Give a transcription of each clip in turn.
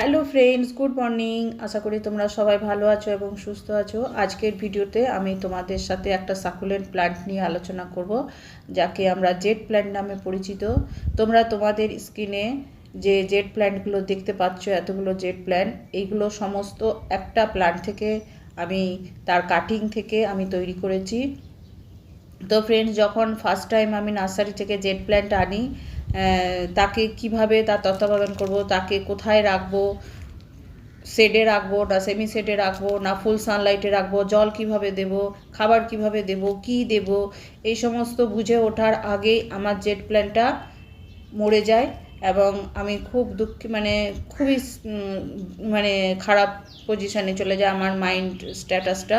Hello friends good morning আশা করি তোমরা সবাই ভালো আছো এবং সুস্থ আছো। আজকের ভিডিওতে আমি তোমাদের সাথে একটা সাকুলেন্ট প্ল্যান্ট নিয়ে আলোচনা করব, যাকে আমরা জেট প্ল্যান্ট নামে পরিচিত। তোমরা তোমাদের স্ক্রিনে যে জেট প্ল্যান্টগুলো দেখতে পাচ্ছ, এতগুলো জেট প্ল্যান্ট এইগুলো সমস্ত একটা প্ল্যান্ট থেকে আমি, তার কাটিং থেকে আমি তৈরি করেছি। তো ফ্রেন্ডস যখন ফার্স্ট টাইম আমি নার্সারি থেকে জেট প্ল্যান্ট আনি তাকে কীভাবে তার তত্ত্বাবধান করব, তাকে কোথায় রাখব? শেডে রাখব না সেমি শেডে রাখব না ফুল সানলাইটে রাখব? জল কীভাবে দেব? খাবার কীভাবে দেব? কি দেব? এই সমস্ত বুঝে ওঠার আগেই আমার জেট প্ল্যানটা মরে যায় এবং আমি খুব দুঃখ মানে খুবই মানে খারাপ পজিশানে চলে যায় আমার মাইন্ড স্ট্যাটাসটা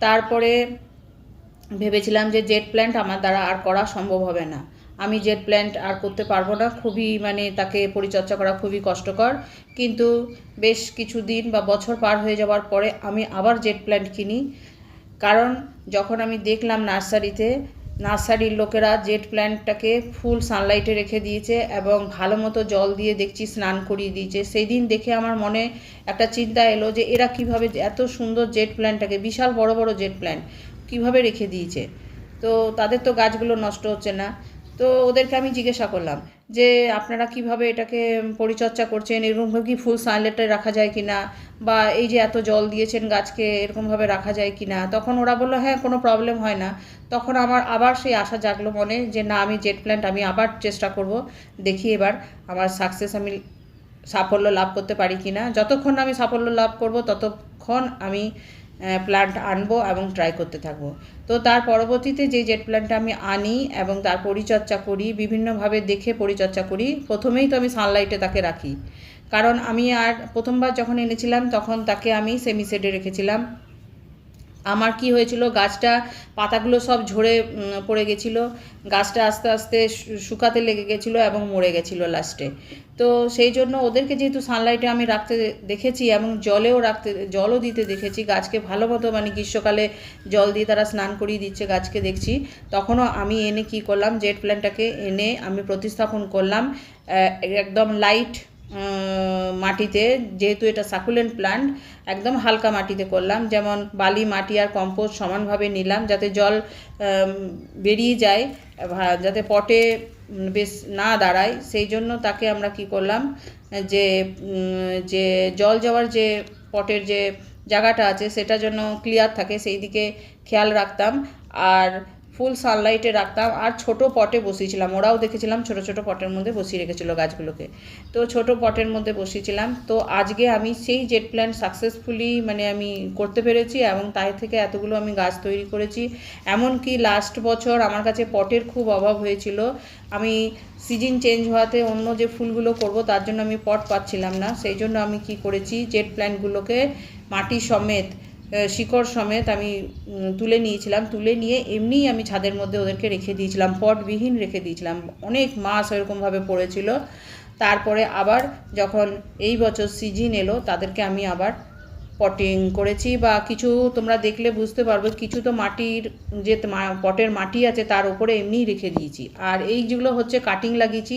তারপরে ভেবেছিলাম যে জেট প্ল্যান্ট আমার দ্বারা আর করা সম্ভব হবে না। আমি জেট প্ল্যান্ট আর করতে পারব না। খুবই মানে তাকে পরিচর্যা করা খুবই কষ্টকর। কিন্তু বেশ কিছু দিন বা বছর পার হয়ে যাওয়ার পরে আমি আবার জেট প্ল্যান্ট কিনি। কারণ যখন আমি দেখলাম নার্সারিতে, নার্সারির লোকেরা জেট প্ল্যান্টটাকে ফুল সানলাইটে রেখে দিয়েছে এবং ভালো মতো জল দিয়ে দেখছি, স্নান করিয়ে দিয়েছে। সেই দিন দেখে আমার মনে একটা চিন্তা এলো যে এরা কীভাবে এত সুন্দর জেট প্ল্যান্টটাকে বিশাল বড় বড় জেট প্ল্যান্ট কীভাবে রেখে দিয়েছে। তো তাদের তো গাছগুলো নষ্ট হচ্ছে না। তো ওদেরকে আমি জিজ্ঞাসা করলাম যে, আপনারা কীভাবে এটাকে পরিচর্যা করছেন? এরকমভাবে কি ফুল সানলাইটে রাখা যায় কি না বা এই যে এত জল দিয়েছেন গাছকে এরকমভাবে রাখা যায় কি না তখন ওরা বলল হ্যাঁ কোনো প্রবলেম হয় না। তখন আমার আবার সেই আশা জাগলো মনে যে, না, আমি জেট প্ল্যান্ট আমি আবার চেষ্টা করব। দেখি এবার আমার সাকসেস আমি সাফল্য লাভ করতে পারি কি না যতক্ষণ আমি সাফল্য লাভ করব, ততক্ষণ আমি প্ল্যান্ট আনব এবং ট্রাই করতে থাকব। তো তার পরবর্তীতে যে জেট প্ল্যান্টটা আমি আনি এবং তার পরিচর্যা করি, বিভিন্নভাবে দেখে পরিচর্যা করি, প্রথমেই তো আমি সানলাইটে তাকে রাখি। কারণ আমি আর প্রথমবার যখন এনেছিলাম, তখন তাকে আমি সেমিসেডে রেখেছিলাম। আমার কি হয়েছিল, গাছটা, পাতাগুলো সব ঝরে পড়ে গেছিল। গাছটা আস্তে আস্তে শুকাতে লেগে গেছিল এবং মরে গেছিল লাস্টে তো সেই জন্য ওদেরকে যেহেতু সানলাইটে আমি রাখতে দেখেছি এবং জলেও রাখতে, জলও দিতে দেখেছি, গাছকে ভালো মতো মানে গ্রীষ্মকালে জল দিয়ে তারা স্নান করিয়ে দিচ্ছে গাছকে দেখছি। তখনও আমি এনে কি করলাম জেট প্ল্যান্টটাকে এনে আমি প্রতিস্থাপন করলাম একদম লাইট মাটিতে, যেহেতু এটা সাকুলেন্ট প্ল্যান্ট একদম হালকা মাটিতে করলাম। যেমন বালি, মাটি আর কম্পোস্ট সমানভাবে নিলাম, যাতে জল বেরিয়ে যায় যাতে পটে বেশ না দাঁড়ায়। সেই জন্য তাকে আমরা কি করলাম, যে যে জল যাওয়ার যে পটের যে জায়গাটা আছে, সেটা যেন ক্লিয়ার থাকে, সেই দিকে খেয়াল রাখতাম। আর ফুল সানলাইটে রাখতাম। আর ছোট পটে বসিয়েছিলাম। ওরাও দেখেছিলাম ছোট ছোট পটের মধ্যে বসিয়ে রেখেছিল গাছগুলোকে। তো ছোট পটের মধ্যে বসিয়েছিলাম। তো আজকে আমি সেই জেট প্ল্যান সাকসেসফুলি মানে আমি করতে পেরেছি এবং তাই থেকে এতগুলো আমি গাছ তৈরি করেছি। এমনকি লাস্ট বছর আমার কাছে পটের খুব অভাব হয়েছিল। আমি সিজন চেঞ্জ হওয়াতে অন্য যে ফুলগুলো করব, তার জন্য আমি পট পাচ্ছিলাম না। সেই জন্য আমি কি করেছি জেট প্ল্যান্টগুলোকে মাটি সমেত শিকড় সমেত আমি তুলে নিয়েছিলাম। তুলে নিয়ে এমনিই আমি ছাদের মধ্যে ওদেরকে রেখে দিয়েছিলাম, পটবিহীন রেখে দিয়েছিলাম। অনেক মাস এরকমভাবে পড়েছিল। তারপরে আবার যখন এই বছর সিজন এলো, তাদেরকে আমি আবার পটিং করেছি বা কিছু তোমরা দেখলে বুঝতে পারবে, কিছু তো মাটির যে পটের মাটি আছে তার উপরে এমনিই রেখে দিয়েছি। আর এই যেগুলো হচ্ছে কাটিং লাগিয়েছি,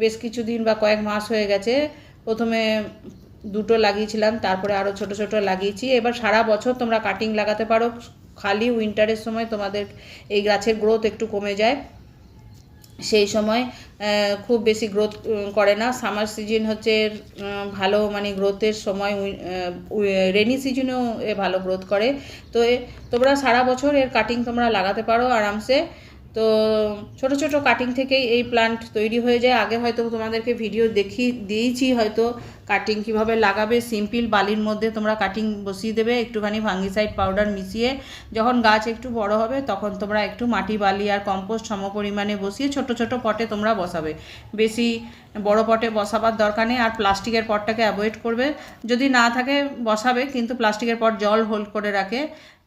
বেশ কিছুদিন বা কয়েক মাস হয়ে গেছে। প্রথমে দুটো লাগিয়েছিলাম, তারপরে আরও ছোট ছোট লাগিয়েছি। এবার সারা বছর তোমরা কাটিং লাগাতে পারো। খালি উইন্টারের সময় তোমাদের এই গাছের গ্রোথ একটু কমে যায়। সেই সময় খুব বেশি গ্রোথ করে না। সামার সিজন হচ্ছে ভালো মানে গ্রোথের সময় রেনি সিজনেও এ ভালো গ্রোথ করে। তো তোমরা সারা বছর এর কাটিং তোমরা লাগাতে পারো আরামসে। তো ছোট ছোট কাটিং থেকেই এই প্লান্ট তৈরি হয়ে যায়। আগে হয়তো তোমাদেরকে ভিডিও দেখি, দিয়েছি হয়তো। কাটিং কীভাবে লাগাবে? সিম্পল বালির মধ্যে তোমরা কাটিং বসিয়ে দেবে, একটুখানি ফাঙ্গিসাইড পাউডার মিশিয়ে। যখন গাছ একটু বড় হবে, তখন তোমরা একটু মাটি বালি আর কম্পোস্ট সম পরিমাণে বসিয়ে ছোট ছোট পটে তোমরা বসাবে। বেশি বড় পটে বসাবার দরকার নেই, আর প্লাস্টিকের পটটাকে অ্যাভয়েড করবে। যদি না থাকে, বসাবে, কিন্তু প্লাস্টিকের পট জল হোল্ড করে রাখে।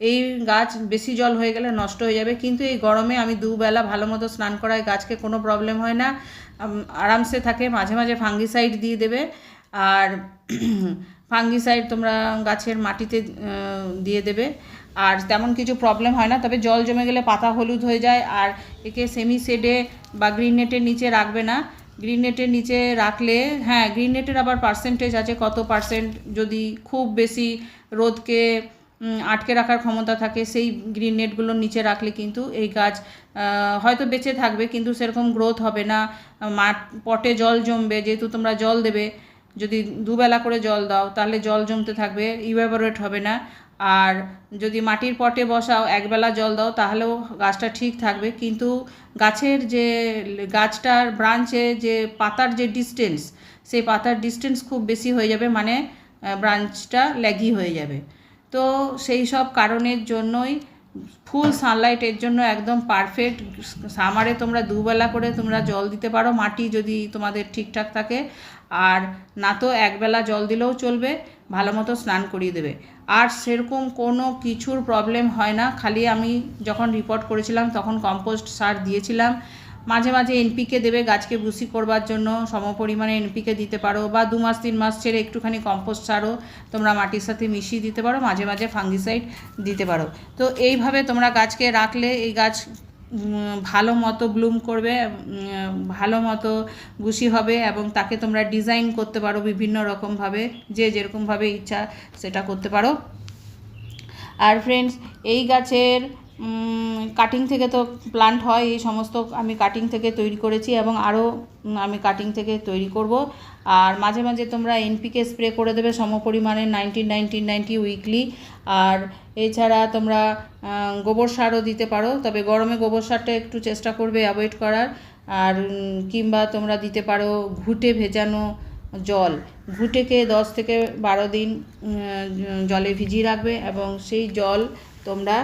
এই গাছ বেশি জল হয়ে গেলে নষ্ট হয়ে যাবে। কিন্তু এই গরমে আমি দুবেলা ভালো মতো স্নান করায় গাছকে কোনো প্রবলেম হয় না। আরামসে থাকে, মাঝে মাঝে ফাঙ্গিসাইড দিয়ে দেবে। আর ফাঙ্গিসাইড তোমরা গাছের মাটিতে দিয়ে দেবে। আর তেমন কিছু প্রবলেম হয় না, তবে জল জমে গেলে পাতা হলুদ হয়ে যায়, আর একে সেমি শেডে বা গ্রিন নেটের নিচে রাখবে না। গ্রিন নেটের নিচে রাখলে হ্যাঁ গ্রিন নেটের আবার পার্সেন্টেজ আছে, কত পার্সেন্ট যদি খুব বেশি রোদকে আটকে রাখার ক্ষমতা থাকে, সেই গ্রিন নেটগুলোর নিচে রাখলে কিন্তু এই গাছ হয়তো বেঁচে থাকবে, কিন্তু সেরকম গ্রোথ হবে না। মাঠ, পটে জল জমবে, যেহেতু তোমরা জল দেবে যদি দুবেলা করে জল দাও, তাহলে জল জমতে থাকবে ইভাবোরেট হবে না। আর যদি মাটির পটে বসাও, একবেলা জল দাও, তাহলেও গাছটা ঠিক থাকবে। কিন্তু গাছের যে গাছটার ব্রাঞ্চে যে পাতার যে ডিস্টেন্স সেই পাতার ডিস্টেন্স খুব বেশি হয়ে যাবে মানে ব্রাঞ্চটা ল্যাগি হয়ে যাবে। তো সেই সব কারণের জন্যই ফুল সানলাইটের জন্য একদম পারফেক্ট সামারে তোমরা দুবেলা করে তোমরা জল দিতে পারো। মাটি যদি তোমাদের ঠিকঠাক থাকে আর না তো একবেলা জল দিলেও চলবে, ভালো মতো স্নান করিয়ে দেবে। আর সেরকম কোনো কিছুর প্রবলেম হয় না, খালি আমি যখন রিপোর্ট করেছিলাম তখন কম্পোস্ট সার দিয়েছিলাম। মাঝে মাঝে এনপিকে দেবে গাছকে বুসি করবার জন্য সমপরিমাণে এনপিকে দিতে পারো বা দু মাস, তিন মাস ছেড়ে একটুখানি কম্পোস্ট সারও তোমরা মাটির সাথে মিশিয়ে দিতে পারো, মাঝে মাঝে ফাঙ্গিসাইড দিতে পারো। তো এইভাবে তোমরা গাছকে রাখলে, এই গাছ ভালো মতো ব্লুম করবে ভালো মতো গুছি হবে এবং তাকে তোমরা ডিজাইন করতে পারো বিভিন্ন রকমভাবে যে যেরকমভাবে ইচ্ছা সেটা করতে পারো। আর ফ্রেন্ডস এই গাছের কাটিং থেকে তো প্লান্ট হয়, এই সমস্ত আমি কাটিং থেকে তৈরি করেছি এবং আরও আমি কাটিং থেকে তৈরি করব। আর মাঝে মাঝে তোমরা এনপিকে স্প্রে করে দেবে সমপরিমাণে নাইনটিন নাইনটিন নাইনটি উইকলি আর এছাড়া তোমরা গোবর সারও দিতে পারো, তবে গরমে গোবর সারটা একটু চেষ্টা করবে অ্যাভয়েড করার। আর কিংবা তোমরা দিতে পারো ঘুটে ভেজানো জল। ঘুটেকে দশ থেকে বারো দিন জলে ভিজিয়ে রাখবে এবং সেই জল তোমরা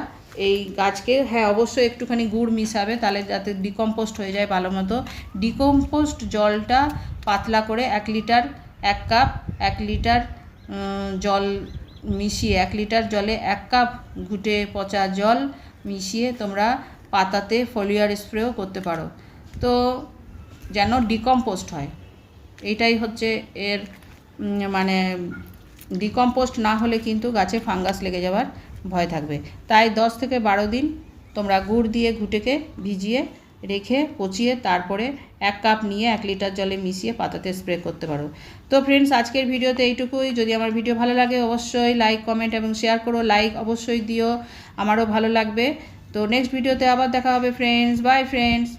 এই গাছকে হ্যাঁ অবশ্যই একটুখানি গুড় মিশাবে, তাহলে যাতে ডিকম্পোস্ট হয়ে যায় ভালো মতো। ডিকম্পোস্ট জলটা পাতলা করে এক লিটার, এক কাপ এক লিটার জল মিশিয়ে, এক লিটার জলে এক কাপ ঘুটে পচা জল মিশিয়ে তোমরা পাতাতে ফলিয়ার স্প্রেও করতে পারো। তো যেন ডিকম্পোস্ট হয়। এইটাই হচ্ছে এর মানে ডিকম্পোস্ট না হলে কিন্তু গাছে ফাঙ্গাস লেগে যাওয়ার ভয় থাকবে। তাই দশ থেকে বারো দিন তোমরা গুড় দিয়ে ঘুটেকে ভিজিয়ে রেখে পচিয়ে তারপরে এক কাপ নিয়ে এক লিটার জলে মিশিয়ে পাতাতে স্প্রে করতে পারো। তো ফ্রেন্ডস আজকের ভিডিওতে এইটুকুই। যদি আমার ভিডিও ভালো লাগে অবশ্যই লাইক কমেন্ট এবং শেয়ার করো। লাইক অবশ্যই দিও। আমারও ভালো লাগবে। তো নেক্সট ভিডিওতে আবার দেখা হবে ফ্রেন্ডস বাই ফ্রেন্ডস